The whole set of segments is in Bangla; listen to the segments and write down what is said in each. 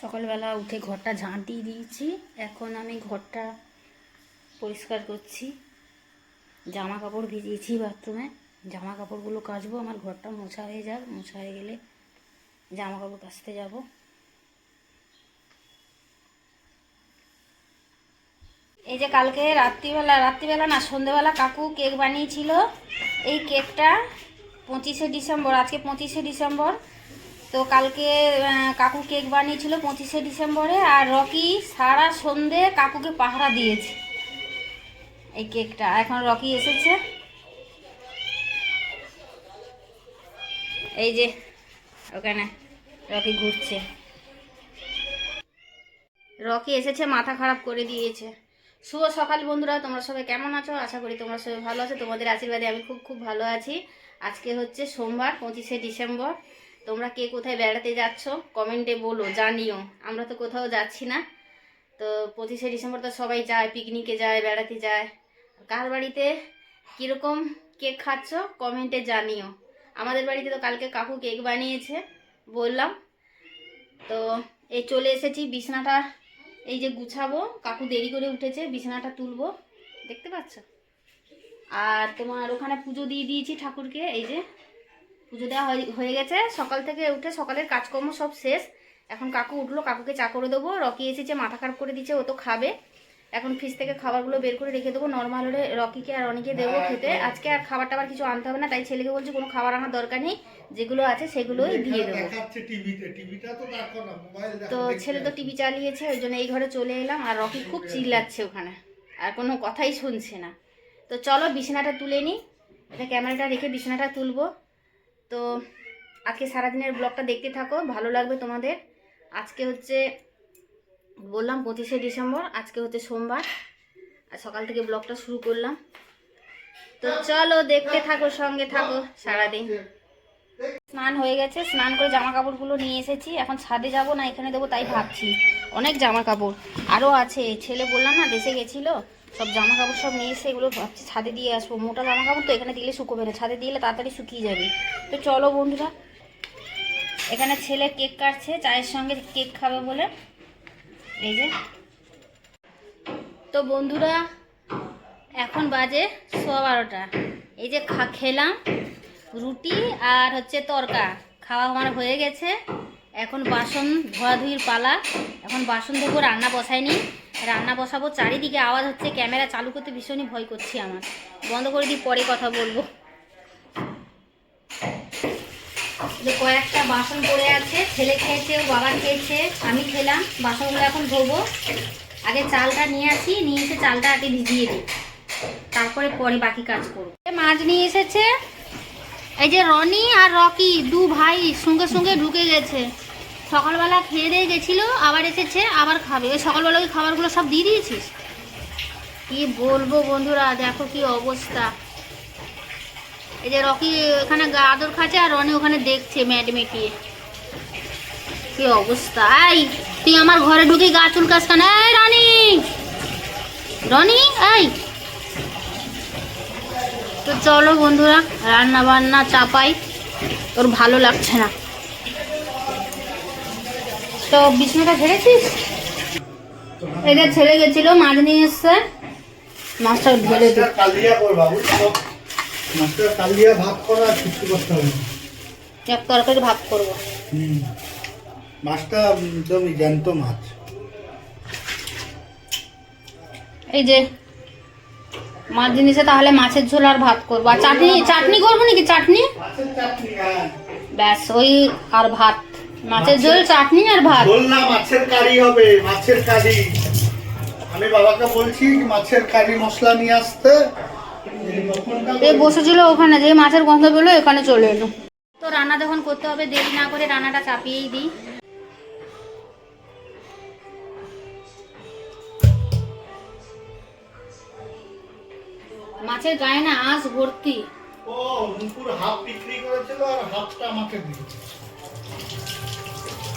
সকালবেলা উঠে ঘরটা ঝাঁট দিয়ে দিয়েছি। এখন আমি ঘরটা পরিষ্কার করছি। জামা কাপড় ভিজিয়েছি বাথরুমে। জামা কাপড়গুলো কাচবো, আমার ঘরটা মোছা হয়ে যাক। মোছা হয়ে গেলে জামা কাপড় কাচতে যাব। এই যে কালকে রাত্রিবেলা রাত্রিবেলা না, সন্ধেবেলা কাকু কেক বানিয়েছিল। এই কেকটা পঁচিশে ডিসেম্বর, আজকে পঁচিশে ডিসেম্বর। তো কালকে কাকু কেক বানিয়েছিল পঁচিশে ডিসেম্বরে আর রকি সারা সন্ধে কাকুকে পাহারা দিয়েছে এই কেকটা এখন রকি এসেছে। এই যে, ওখানে রকি ঘুরছে। রকি এসেছে, মাথা খারাপ করে দিয়েছে। শুভ সকাল বন্ধুরা, তোমরা সবাই কেমন আছো? আশা করি তোমরা সবাই ভালো আছো। তোমাদের আশীর্বাদে আমি খুব খুব ভালো আছি। আজকে হচ্ছে সোমবার, পঁচিশে ডিসেম্বর। তোমরা কে কোথায় বেড়াতে যাচ্ছ? কমেন্টে বলো, জানিও। আমরা তো কোথাও যাচ্ছি না। তো পঁচিশে ডিসেম্বর তো সবাই যায়, পিকনিকে যায়, বেড়াতে যায়। কার বাড়িতে কীরকম কেক খাচ্ছ? কমেন্টে জানিও। আমাদের বাড়িতে তো কালকে কাকু কেক বানিয়েছে, বললাম। তো এই চলে এসেছি, বিছনাটা এই যে গুছাবো। কাকু দেরি করে উঠেছে, বিছানাটা তুলবো। দেখতে পাচ্ছ? আর তোমার ওখানে পুজো দিয়ে দিয়েছি ঠাকুরকে, এই যে। পুজো দেওয়া হয়ে- হয়ে গেছে। সকাল থেকে উঠে সকালের কাজকর্ম সব শেষ। এখন কাকু উঠল কাকুকে চা করে দেবো। রকি এসেছে মাথা খারাপ করে দিচ্ছে ও তো খাবে। এখন ফ্রিজ থেকে খাবারগুলো বের করে রেখে দেবো। নর্মাল হলে রকিকে আর অনেকে দেবো খেতে। আজকে আর খাবার টাবার কিছু আনতে হবে না তাই ছেলেকে বলছি কোনো খাবার আনার দরকার নেই। যেগুলো আছে সেগুলোই দিয়ে দেবো। তো। ছেলে তো টিভি চালিয়েছে ওই জন্য এই ঘরে চলে এলাম। আর রকি খুব চিল্লাচ্ছে ওখানে। আর কোনো কথাই শুনছে না। তো চলো বিছানাটা তুলে নিই এটা ক্যামেরাটা রেখে বিছানাটা তুলবো। তো আজকে সারাদিনের ব্লগটা দেখতে থাকো, ভালো লাগবে তোমাদের। আজকে হচ্ছে, বললাম পঁচিশে ডিসেম্বর, আজকে হচ্ছে সোমবার। আর সকাল থেকে ব্লগটা শুরু করলাম। তো চলো দেখতে থাকো, সঙ্গে থাকো সারাদিন। স্নান হয়ে গেছে, স্নান করে জামা কাপড়গুলো নিয়ে এসেছি। এখন ছাদে যাব, না এখানে দেবো, তাই ভাবছি। অনেক জামা কাপড় আরও আছে, ছেলে বললাম না, দেশে গেছিল। সব জামা কাপড় সব নিয়ে এসে এগুলো ভাবছি ছাদে দিয়ে আসব। মোটা জামা কাপড় তো এখানে দিলে শুকোবে না, ছাদে দিলে তাড়াতাড়ি শুকিয়ে যাবে। তো চলো বন্ধুরা, এখানে ছেলে কেক কাটছে, চায়ের সঙ্গে কেক খাবে বলে। এই যে। তো বন্ধুরা, এখন বাজে সোয়া বারোটা। এই যে খা, খেলাম রুটি আর হচ্ছে তরকা। খাওয়া আমার হয়ে গেছে। এখন বাসন ধোয়াধুয়ির পালা। এখন বাসন ধোবো, রান্না বসাইনি। রান্না বসাবো, চারিদিকে আওয়াজ হচ্ছে, ক্যামেরা চালু করতে ভীষণই ভয় করছি আমার। বন্ধ করে দিই পরে কথা বলব। যে কয়েকটা বাসন পড়ে আছে, ছেলে খেয়েছে, ও বাবা খেয়েছে, আমি খেলাম, বাসনগুলো এখন ধোবো। আগে চালটা নিয়ে আসি, নিয়ে এসে চালটা আগে ভিজিয়ে দিই। তারপরে পরে বাকি কাজ করব। মাছ নিয়ে এসেছে। এই যে রনি আর রকি, দু ভাই সঙ্গে সঙ্গে ঢুকে গেছে। সকালবেলা খেয়ে দিয়ে গেছিল, আবার এসেছে, আবার খাবে। ওই সকালবেলা ওই খাবারগুলো সব দিয়ে দিয়েছিস? কি বলব বন্ধুরা, দেখো কি অবস্থা। এই যে রকি এখানে গা আদর খাচ্ছে আর রনি ওখানে দেখছে ম্যাট মেটিয়ে। কি অবস্থা। এই, তুই আমার ঘরে ঢুকে গা চুলকাস কেন? এই রনি! রনি, এই! তো চলো বন্ধুরা রান্না বান্না চাপাই। তোর ভালো লাগছে না। তো বিছনাটা ঝেড়েছিস? এটা ছেড়ে গেছিল মাছ নিয়ে এসছে। মাছটা ঢেলে। এক তরকারি ভাগ করব। মাছটা জ্যান্ত মাছ। এই যে মাছ জিনিসে তাহলে মাছের ঝোল আর ভাত করব। আর চাটনি চাটনি করব নাকি চাটনি হ্যাঁ। ব্যাস ওই আর ভাত। মাছের ঝোল চাটনি আর ভাত? বললাম মাছের কারি হবে মাছের কারি। আমি বাবাকে বলছি মাছের কারি মশলা নিয়ে আসতে। এ বসেছিল ওখানে যে মাছের গন্ধ পেল এখানে চলে এলো। তো রান্না যখন করতে হবে দেরি না করে রান্নাটা চাপিয়েই দিই। মাছের গায়ে না আঁশ ভর্তি। ও নুপুর হাফ বিক্রি করেছিল আর হাফটা আমাকে দিয়েছে।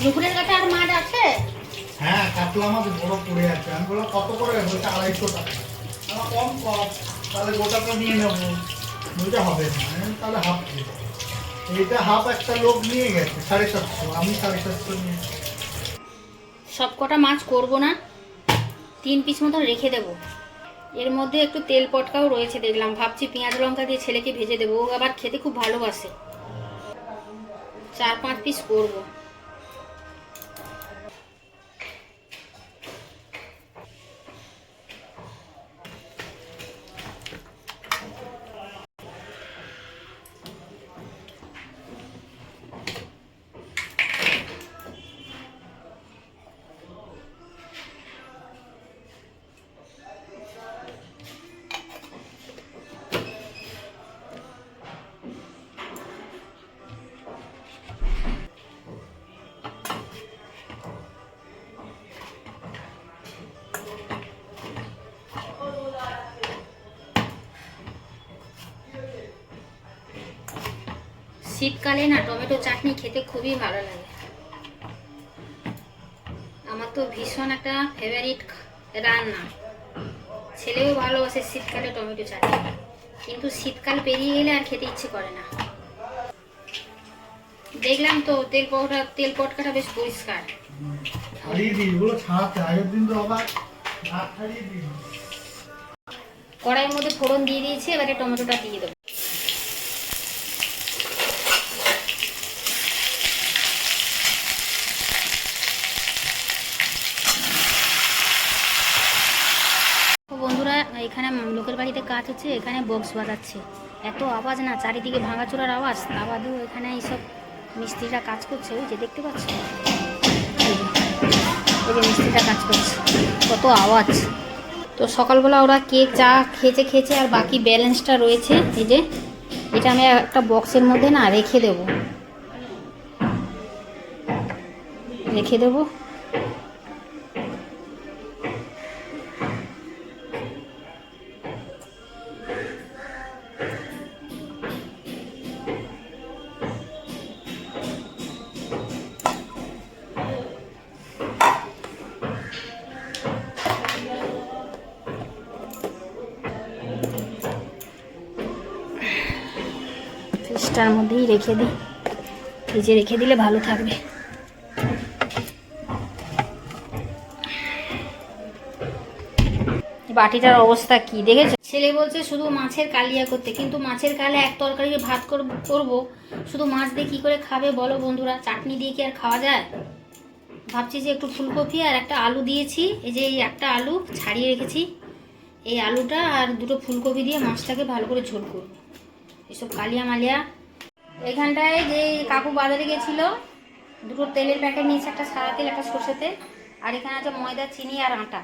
নুপুরের কাছে আর মাছ আছে? হ্যাঁ কাতলা মাছ বড় পড়ে আছে। আমি বললাম কত করে? বলছে আড়াইশো টাকা। আমার কম কম। তাহলে গোটাটা নিয়ে নেব। বলতে হবে না। তাহলে হাফ এইটা হাফ একটা লোক নিয়ে গেছে সাড়ে সাতশো। আমি সাড়ে সাতশো নিয়ে সব কটা মাছ করব না তিন পিস মতো রেখে দেব। এর মধ্যে একটু তেল পটকাও রয়েছে দেখলাম। ভাবছি পেঁয়াজ লঙ্কা দিয়ে ছেলেকে ভেজে দেবো। ও আবার খেতে খুব ভালোবাসে। চার পাঁচ পিস করব। শীতকালে না টমেটো চাটনি খেতে খুবই ভালো লাগে। আমার তো ভীষণ একটা ফেভারিট রান্না। ছেলেও ভালোবাসে শীতকালে টমেটো চাটনি। কিন্তু শীতকাল পেরিয়ে গেলে আর খেতে ইচ্ছে করে না। দেখলাম তো তেল পটকা তেল পটকাটা বেশ পরিষ্কার। কড়াইয়ের মধ্যে ফোড়ন দিয়ে দিয়েছি এবারে টমেটোটা দিয়ে দেবো তো বন্ধুরা এখানে লোকের বাড়িতে কাজ হচ্ছে এখানে বক্স বাজাচ্ছে। এত আওয়াজ না, চারিদিকে ভাঙাচোরার আওয়াজ। তা বাদেও এখানে এইসব মিস্ত্রিরা কাজ করছে? ওই যে দেখতে পাচ্ছ? এই যে মিস্ত্রিরা কাজ করছে। কত আওয়াজ। তো সকালবেলা ওরা কেক চা খেয়েছে খেয়েছে, আর বাকি ব্যালেন্সটা রয়েছে, এই যে, এটা আমি একটা বক্সের মধ্যে না রেখে দেব। রেখে দেব। ফ্রিজটার মধ্যেই রেখে দিই। ফ্রিজে রেখে দিলে ভালো থাকবে। বাটিটার অবস্থা কি দেখেছ? ছেলে বলছে শুধু মাছের কালিয়া করতে, কিন্তু মাছের কালে এক তরকারি ভাত করব। শুধু মাছ দিয়ে কী করে খাবে বলো বন্ধুরা? চাটনি দিয়ে কি আর খাওয়া যায়? ভাবছি যে একটু ফুলকপি আর একটা আলু দিয়েছি। এই যে এই একটা আলু ছাড়িয়ে রেখেছি। এই আলুটা আর দুটো ফুলকপি দিয়ে মাছটাকে ভালো করে ঝোল করব। এসব কালিয়া মালিয়া এখানটায় যে কাকু বাজারে গেছিল, দুটো তেলের প্যাকেট নিয়েছে, একটা সাদা তেল, একটা সর্ষে তেল, আর এখানে আছে ময়দা, চিনি আর আটা।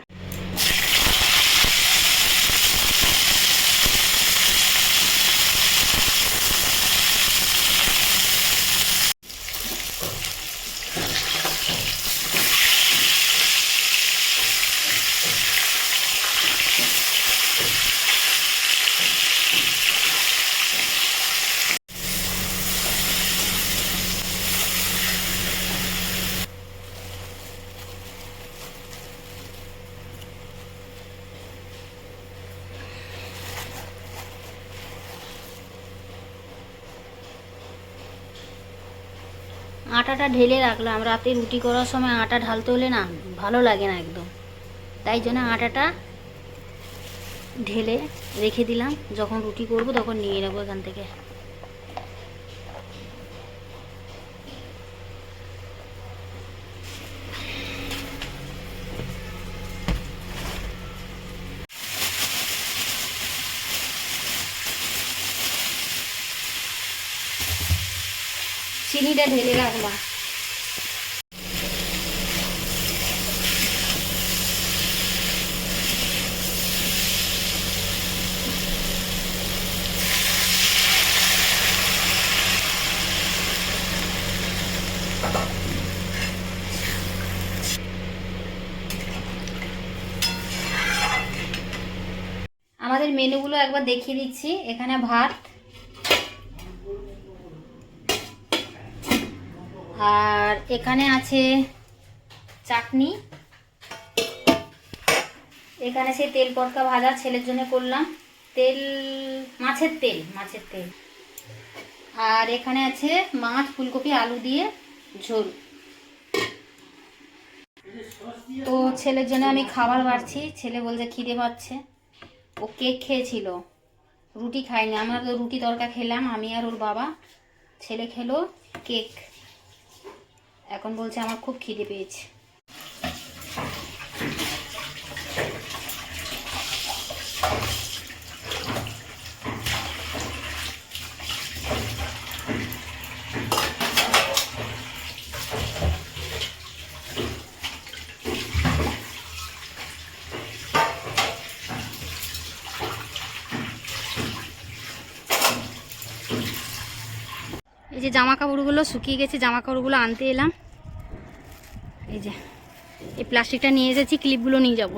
আটাটা ঢেলে রাখলাম। রাতে রুটি করার সময় আটা ঢালতে হলে না ভালো লাগে না একদম। তাই জন্য আটাটা ঢেলে রেখে দিলাম। যখন রুটি করব তখন নিয়ে নেব এখান থেকে। চিনিটা ঢেলে রাখলাম আমাদের মেনুগুলো একবার দেখিয়ে দিচ্ছি। এখানে ভাত আর এখানে আছে চাটনি। এখানে সেই তেল পটকা ভাজা ছেলের জন্য করলাম। তেল, মাছের তেল মাছের তেল। আর এখানে আছে মাছ, ফুলকপি, আলু দিয়ে ঝোল। তো ছেলের জন্য আমি খাবার বাড়ছি। ছেলে বলছে খিদে পাচ্ছে। ও কেক খেয়েছিল। রুটি খাইনি আমরা তো রুটি তরকা খেলাম, আমি আর ওর বাবা। ছেলে খেলো কেক। এখন বলছে আমার খুব খিদে পেয়েছে। জামা কাপড়গুলো শুকিয়ে গেছে জামা কাপড়গুলো আনতে এলাম। এই যে, এই প্লাস্টিকটা নিয়ে এসেছি, ক্লিপগুলো নিয়ে যাব।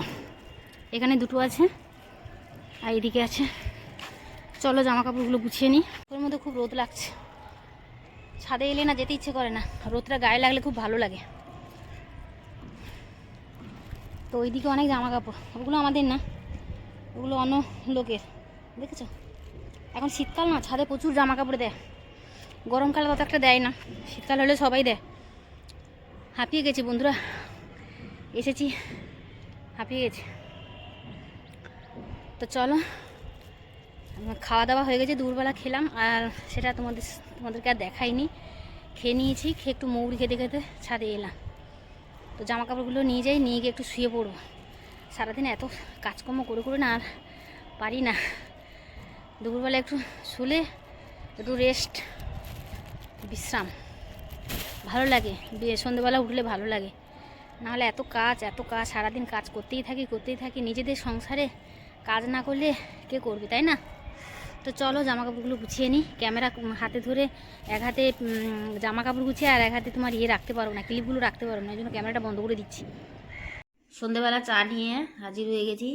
এখানে দুটো আছে, আর এদিকে আছে। চলো জামা কাপড়গুলো গুছিয়ে নিই। ওর মধ্যে খুব রোদ লাগছে। ছাদে এলে না যেতে ইচ্ছে করে না। রোদটা গায়ে লাগলে খুব ভালো লাগে। তো ওইদিকে অনেক জামা কাপড় ওগুলো আমাদের না। ওগুলো অন্য লোকের। দেখেছ? এখন শীতকাল না, ছাদে প্রচুর জামা কাপড় দেয়। গরমকালে তত একটা দেয় না। শীতকাল হলে সবাই দেয়। হাঁপিয়ে গেছি বন্ধুরা। এসেছি। হাঁপিয়ে গেছি। তো চলো খাওয়া দাওয়া হয়ে গেছে, দুপুরবেলা খেলাম। আর সেটা তোমাদের, তোমাদেরকে আর দেখাইনি। খেয়ে নিয়েছি, খেয়ে একটু মৌরি খেতে খেতে ছাদে এলাম। তো জামা কাপড়গুলো নিয়ে যাই, নিয়ে গিয়ে একটু শুয়ে পড়ব। সারাদিন এত কাজকর্ম করে করে না আর পারি না। দুপুরবেলা একটু শুলে, একটু রেস্ট বিশ্রাম। ভালো লাগে। সন্ধ্যেবেলা উঠলে ভালো লাগে। নাহলে এত কাজ এত কাজ, সারাদিন কাজ করতেই থাকি করতেই থাকি। নিজেদের সংসারে কাজ না করলে কে করবে, তাই না? তো চলো জামা কাপড়গুলো গুছিয়ে নিই। ক্যামেরা হাতে ধরে এক হাতে জামা কাপড় গুছিয়ে আর এক হাতে তোমার ইয়ে রাখতে পারব না, ক্লিপগুলো রাখতে পারব না। এই জন্য ক্যামেরাটা বন্ধ করে দিচ্ছি। সন্ধেবেলা চা নিয়ে হাজির হয়ে গেছি।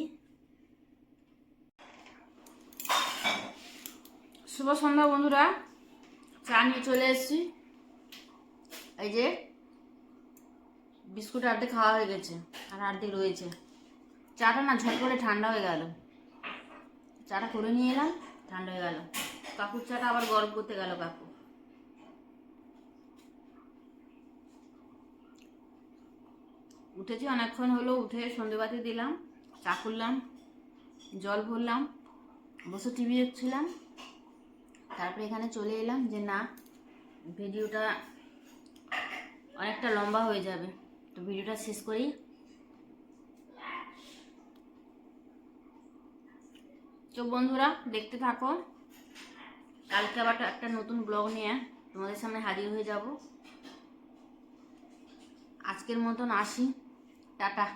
শুভ সন্ধ্যা বন্ধুরা। চা নিয়ে চলে এসেছি। এই যে, বিস্কুট আর্ধেক খাওয়া হয়ে গেছে, আর আর্ধেক রয়েছে। চাটা না ঝট করে ঠান্ডা হয়ে গেল। চাটা করে নিয়ে এলাম, ঠান্ডা হয়ে গেল। কাকুর চাটা আবার গরম করতে গেল কাকু। উঠেছি, অনেকক্ষণ হলো উঠে সন্ধেবাতি দিলাম, চা করলাম, জল ভরলাম, বসে টিভি দেখছিলাম। তারপরে এখানে চলে এলাম যে না, ভিডিওটা অনেকটা লম্বা হয়ে যাবে। তো ভিডিওটা শেষ করি। তো বন্ধুরা, দেখতে থাকো। কালকে আবার একটা নতুন ব্লগ নিয়ে তোমাদের সামনে হাজির হয়ে যাব। আজকের মতন আসি। টাটা।